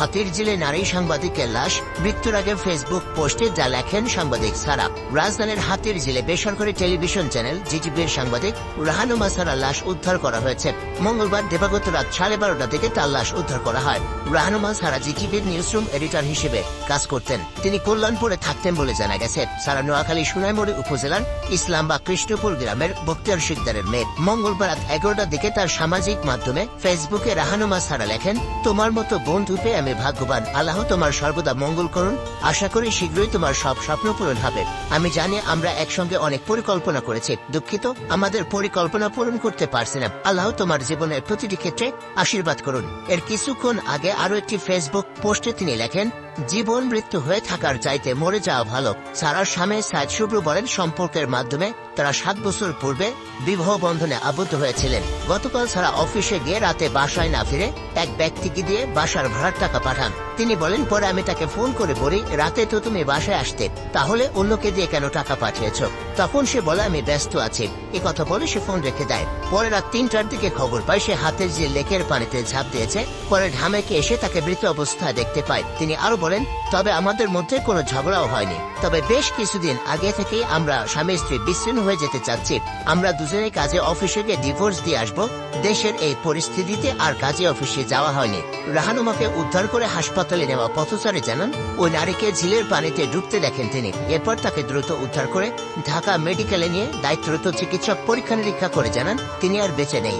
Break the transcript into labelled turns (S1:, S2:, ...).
S1: হাতির জিলে নারী সাংবাদিকের লাশ মৃত্যুর আগে ফেসবুক পোস্টে যা লেখেন সাংবাদিক সারা। রাজধানীর হাতির জিলে বেসরকারি টেলিভিশন চ্যানেল জিটিভির সাংবাদিক রাহানুমা সারার লাশ উদ্ধার করা হয়েছে। মঙ্গলবার দেবাগত রাত সাড়ে বারোটা থেকে তার লাশ উদ্ধার করা হয়। রাহানুমা সারা জিটিভির নিউজরুম এডিটর হিসেবে কাজ করতেন। তিনি কল্যাণপুরে থাকতেন বলে জানা গেছে। সারা নোয়াখালী সোনাইমুড়ি উপজেলার ইসলাম বা কৃষ্ণপুর গ্রামের বক্তিয়ার শিকদারের মেয়ে। মঙ্গলবার রাত এগারোটার দিকে তার সামাজিক মাধ্যমে ফেসবুকে রাহানুমা সারা লেখেন, তোমার মতো বন্ধু পেয়ে আমি ভাগ্যবান। আল্লাহ তোমার সর্বদা মঙ্গল করুন। আশা করি শীঘ্রই তোমার সব স্বপ্ন পূরণ হবে। আমি জানি আমরা একসঙ্গে অনেক পরিকল্পনা করেছি। দুঃখিত, আমাদের পরিকল্পনা পূরণ করতে পারছি না। আল্লাহ তোমার জীবনের প্রতিটি ক্ষেত্রে আশীর্বাদ করুন। এর কিছুক্ষণ আগে আরও একটি ফেসবুক পোস্টে তিনি লেখেন জীবন মৃত্যু হয়ে থাকার চাইতে মরে যাওয়া ভালো। সারার স্বামী সাইদ শুভ্র বলেন, সম্পর্কের মাধ্যমে তারা সাত বছর পূর্বে বিবাহ বন্ধনে আবদ্ধ হয়েছিলেন। গতকাল সারা অফিসে গিয়ে রাতে বাসায় না ফিরে এক ব্যক্তিকে দিয়ে বাসার ভাড়ার টাকা পাঠান। তিনি বলেন, পরে আমি তাকে ফোন করে বলি, রাতে তো তুমি বাসায় আসতে, তাহলে অন্যকে দিয়ে কেন টাকা পাঠিয়েছ? তখন সে বলে, আমি ব্যস্ত আছি। এ কথা বলে সে ফোন রেখে দেয়। পরে রাত তিনটার দিকে খবর পায়, সে হাতের যে লেকের পানিতে ঝাঁপ দিয়েছে, পরে ঢামেকে এসে তাকে মৃত অবস্থায় দেখতে পায়। তিনি আরও বলেন, তবে আমাদের মধ্যে কোনো ঝগড়াও হয়নি। তবে বেশ কিছুদিন আগে থেকেই আমরা স্বামী স্ত্রী বিচ্ছিন্ন হয়ে যেতে চাচ্ছি। আমরা দুজনেই কাজে অফিসে গিয়ে ডিভোর্স দিয়ে আসব। দেশের এই পরিস্থিতিতে আর কাজে অফিসে যাওয়া হয়নি। রাহানুমাকে উদ্ধার করে হাসপাতালে নেওয়া পথচারী জানান ওই নারীকে ঝিলের পানিতে ডুবতে দেখেন তিনি। এরপর তাকে দ্রুত উদ্ধার করে ঢাকা মেডিকেলে নিয়ে দায়িত্বরত চিকিৎসক পরীক্ষা নিরীক্ষা করে জানান, তিনি আর বেঁচে নেই।